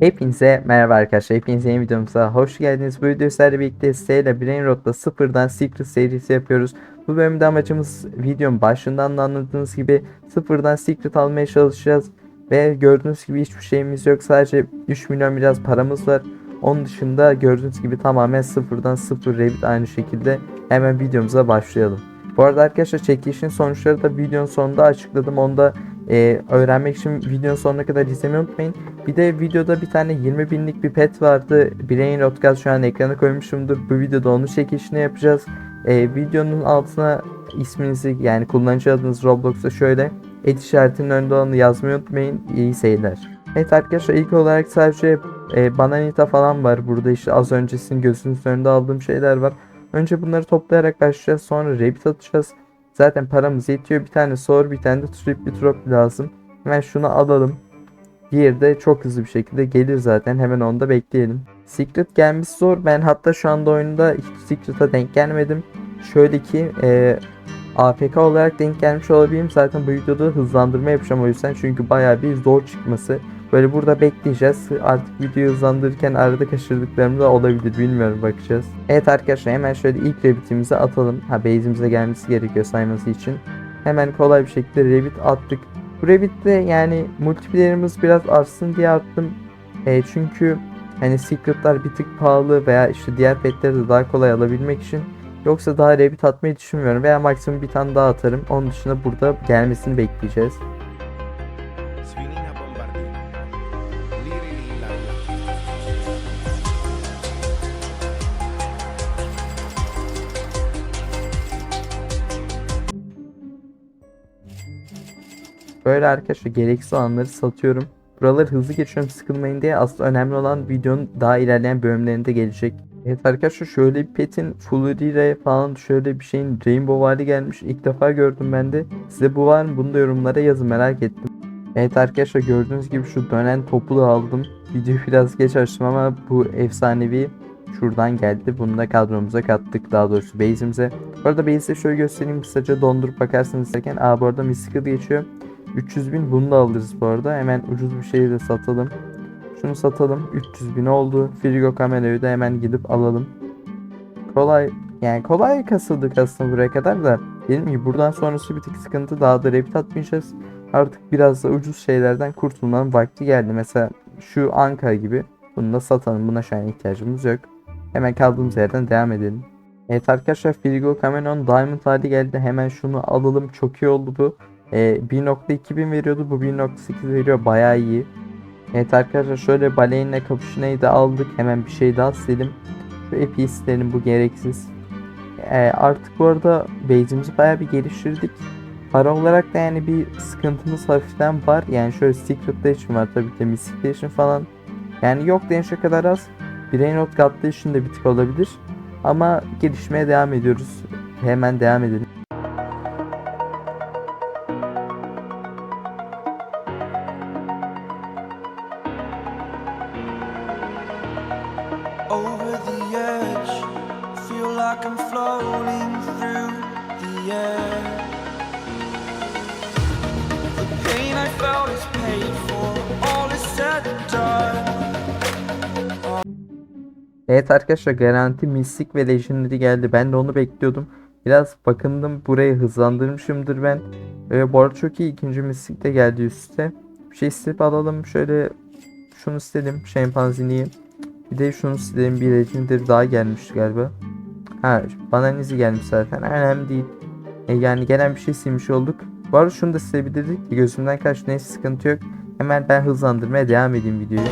Hepinize merhaba arkadaşlar. Hepinize yeni videomuza hoş geldiniz. Bu videoyu sizlerle birlikte S ile Brain Rot'la sıfırdan Secret serisi yapıyoruz. Bu bölümde amacımız videonun başından da anladığınız gibi sıfırdan Secret almaya çalışacağız. Ve gördüğünüz gibi hiçbir şeyimiz yok. Sadece 3 milyon biraz paramız var. Onun dışında gördüğünüz gibi tamamen sıfırdan sıfır Revit aynı şekilde hemen videomuza başlayalım. Bu arada arkadaşlar çekilişin sonuçları da videonun sonunda açıkladım. Onu da e, öğrenmek için videonun sonuna kadar izlemeyi unutmayın. Bir de videoda bir tane 20 binlik bir pet vardı. Brain Rotgaz şu an ekrana koymuşumdur. Bu videoda onun çekilişini yapacağız. Ee, videonun altına isminizi yani kullanıcı adınız Roblox'ta şöyle et işaretinin önünde olanı yazmayı unutmayın. İyi seyirler. Evet arkadaşlar ilk olarak sadece e, Bananita falan var. Burada işte az öncesinin gözünüzün önünde aldığım şeyler var. Önce bunları toplayarak başlayacağız. Sonra Rabbit atacağız. Zaten paramız yetiyor. Bir tane sor bir tane de trip bir drop lazım. Hemen şunu alalım. Diğeri de çok hızlı bir şekilde gelir zaten. Hemen onu da bekleyelim. Secret gelmesi zor. Ben hatta şu anda oyunda hiç Secret'a denk gelmedim. Şöyle ki e, AFK olarak denk gelmiş olabilirim. Zaten bu videoda hızlandırma yapacağım o yüzden. Çünkü bayağı bir zor çıkması. Böyle burada bekleyeceğiz. Artık videoyu hızlandırırken arada kaçırdıklarım da olabilir. Bilmiyorum bakacağız. Evet arkadaşlar hemen şöyle ilk rabbitimizi atalım. Ha base'imize gelmesi gerekiyor sayması için. Hemen kolay bir şekilde rabbit attık. Bu Rabbit'te yani multiplayer'ımız biraz artsın diye attım. E, çünkü hani secret'lar bir tık pahalı veya işte diğer petleri de daha kolay alabilmek için. Yoksa daha Rabbit atmayı düşünmüyorum veya maksimum bir tane daha atarım. Onun dışında burada gelmesini bekleyeceğiz. Böyle arkadaşlar gereksiz olanları satıyorum. Buraları hızlı geçiyorum sıkılmayın diye aslında önemli olan videonun daha ilerleyen bölümlerinde gelecek. Evet arkadaşlar şöyle bir petin Flurry falan şöyle bir şeyin Rainbow hali gelmiş. İlk defa gördüm ben de. Size bu var mı? Bunu da yorumlara yazın merak ettim. Evet arkadaşlar gördüğünüz gibi şu dönen topu da aldım. Videoyu biraz geç açtım ama bu efsanevi şuradan geldi. Bunu da kadromuza kattık daha doğrusu base'imize. Bu arada base'de şöyle göstereyim kısaca dondurup bakarsınız isterken. Aa bu arada Mystical geçiyor. 300 bin bunu da alırız bu arada. Hemen ucuz bir şeyi de satalım. Şunu satalım. 300 bin oldu. Frigo kamerayı da hemen gidip alalım. Kolay yani kolay kasıldık aslında buraya kadar da. Dedim ki buradan sonrası bir tık sıkıntı. Daha da rapid atmayacağız. Artık biraz da ucuz şeylerden kurtulmanın vakti geldi. Mesela şu Anka gibi. Bunu da satalım. Buna şu an ihtiyacımız yok. Hemen kaldığımız yerden devam edelim. Evet arkadaşlar Frigo Cameron Diamond hali geldi. Hemen şunu alalım. Çok iyi oldu bu. Ee, 1.2 bin veriyordu. Bu 1.8 veriyor. Bayağı iyi. Evet arkadaşlar şöyle baleinle kapışınayı da aldık. Hemen bir şey daha silelim. Şu epi silelim bu gereksiz. Ee, artık bu arada base'imizi bayağı bir geliştirdik. Para olarak da yani bir sıkıntımız hafiften var. Yani şöyle Secret'ta için var tabii ki de Mystic'te için falan. Yani yok denişe kadar az. Brainrot God'da için de bir tık olabilir. Ama gelişmeye devam ediyoruz. Hemen devam edelim. Floating through the air. The pain I felt is paid for. All is said and done. Evet arkadaşlar garanti Mystic ve Legendary geldi. Ben de onu bekliyordum. Biraz bakındım burayı hızlandırmışımdır ben. Ee, bu arada çok iyi ikinci Mystic de geldi üstte. Bir şey isteyip alalım. Şöyle şunu istedim. Şempanziniyi. Bir de şunu istedim. Bir Legendary daha gelmişti galiba. Ha Bananizi gelmiş zaten. Önemli değil. E, yani gelen bir şey silmiş olduk. Bu arada şunu da silebilirdik. Gözümden kaç neyse sıkıntı yok. Hemen ben hızlandırmaya devam edeyim videoyu.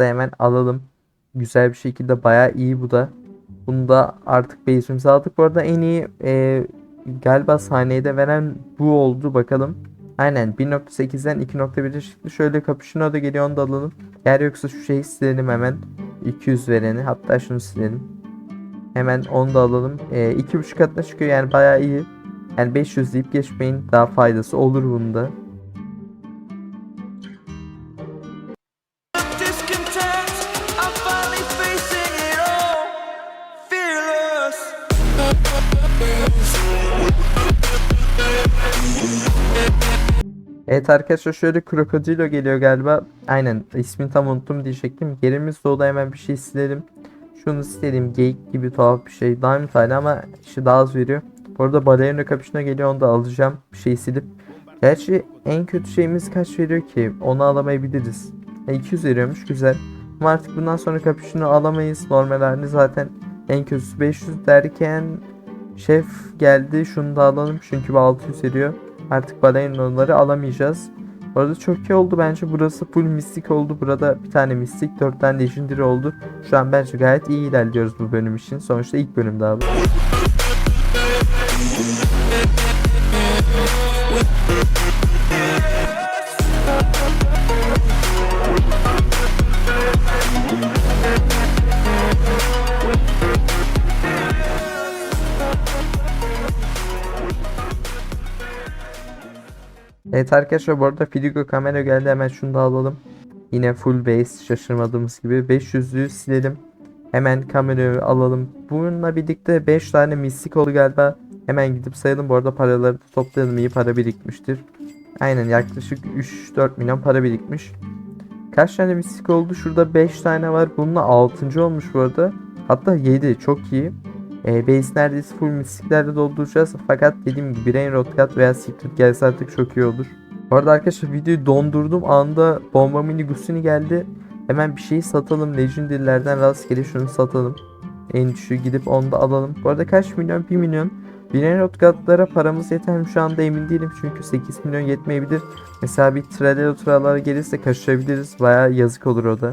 Da hemen alalım. Güzel bir şekilde bayağı iyi bu da. Bunu da artık base'imize aldık. Bu arada en iyi e, galiba saniyede veren bu oldu bakalım. Aynen 1.8'den 2.1'e çıktı. Şöyle cappuccino da geliyor onu da alalım. Eğer yoksa şu şeyi silelim hemen. 200 vereni. Hatta şunu silelim. Hemen onu da alalım. İki buçuk katına çıkıyor yani bayağı iyi. Yani 500 deyip geçmeyin. Daha faydası olur bunda. Evet arkadaşlar şöyle Krokodilo geliyor galiba. Aynen ismini tam unuttum diyecektim. Yerimiz dolu hemen bir şey silelim. Şunu silelim geyik gibi tuhaf bir şey. Diamond hali ama işi daha az veriyor. Bu arada Balerina kapüşüne geliyor onu da alacağım. Bir şey silip. Gerçi en kötü şeyimiz kaç veriyor ki? Onu alamayabiliriz. E, 200 veriyormuş güzel. Ama artık bundan sonra kapüşünü alamayız. Normal zaten en kötüsü 500 derken şef geldi şunu da alalım çünkü bu 600 veriyor. Artık balerinaları alamayacağız. Bu arada çok iyi oldu bence. Burası full mistik oldu. Burada bir tane mistik, 4 tane legendary oldu. Şu an bence gayet iyi ilerliyoruz bu bölüm için. Sonuçta ilk bölüm daha bu. Evet arkadaşlar bu arada Frigo kamera geldi hemen şunu da alalım. Yine full base şaşırmadığımız gibi 500'lüğü silelim. Hemen kamerayı alalım. Bununla birlikte 5 tane mistik oldu galiba. Hemen gidip sayalım. Bu arada paraları toplayalım. iyi para birikmiştir. Aynen yaklaşık 3-4 milyon para birikmiş. Kaç tane mistik oldu? Şurada 5 tane var. Bununla 6. olmuş bu arada. Hatta 7 çok iyi. E, base neredeyse full mistiklerle dolduracağız. Fakat dediğim gibi Brain Rot veya Secret gelse artık çok iyi olur. Bu arada arkadaşlar videoyu dondurdum. Anda bomba mini Gusini geldi. Hemen bir şeyi satalım. Legendary'lerden rastgele şunu satalım. En düşüğü gidip onu da alalım. Bu arada kaç milyon? 1 milyon. Brain Rot Cut'lara paramız yeter mi şu anda emin değilim. Çünkü 8 milyon yetmeyebilir. Mesela bir Tralelo Tralara gelirse kaçırabiliriz. Baya yazık olur o da.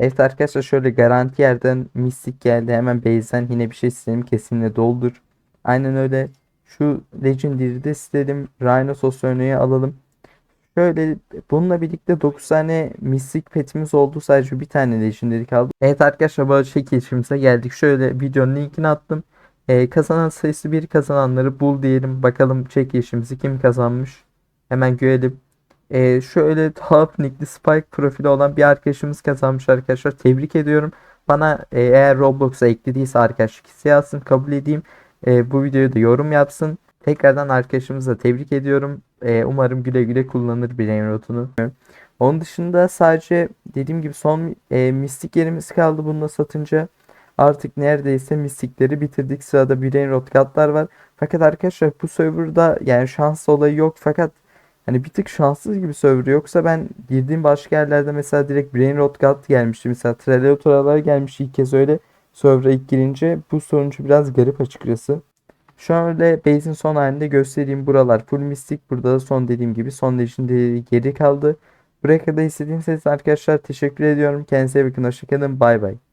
Evet arkadaşlar şöyle garanti yerden mistik geldi. Hemen base'den yine bir şey istedim. Kesinlikle doldur. Aynen öyle. Şu Legendary'de de istedim. Rhinosos örneği alalım. Şöyle bununla birlikte 9 tane mistik petimiz oldu. Sadece bir tane Legendary kaldı. Evet arkadaşlar bu çekilişimize geldik. Şöyle videonun linkini attım. Ee, kazanan sayısı bir kazananları bul diyelim. Bakalım çekilişimizi kim kazanmış. Hemen görelim. Ee, şöyle tuhaf nickli Spike profili olan bir arkadaşımız kazanmış arkadaşlar. Tebrik ediyorum. Bana e, eğer Roblox'a eklediyse arkadaşlık isteği kabul edeyim. E, bu videoyu da yorum yapsın. Tekrardan arkadaşımızı da tebrik ediyorum. E, umarım güle güle kullanır Brain Rot'unu. Onun dışında sadece dediğim gibi son e, mistik yerimiz kaldı bununla satınca. Artık neredeyse mistikleri bitirdik. Sırada Brain Rot katlar var. Fakat arkadaşlar bu serverda yani şans olayı yok. Fakat Hani bir tık şanssız gibi server yoksa ben girdiğim başka yerlerde mesela direkt Brain Rot God gelmişti. Mesela Trello gelmişti ilk kez öyle server'a ilk girince bu sonucu biraz garip açıkçası. Şu an öyle base'in son halinde göstereyim buralar full mistik. Burada da son dediğim gibi son legendary geri kaldı. Buraya kadar izlediğiniz için arkadaşlar teşekkür ediyorum. Kendinize bakın. Hoşçakalın. Bay bay.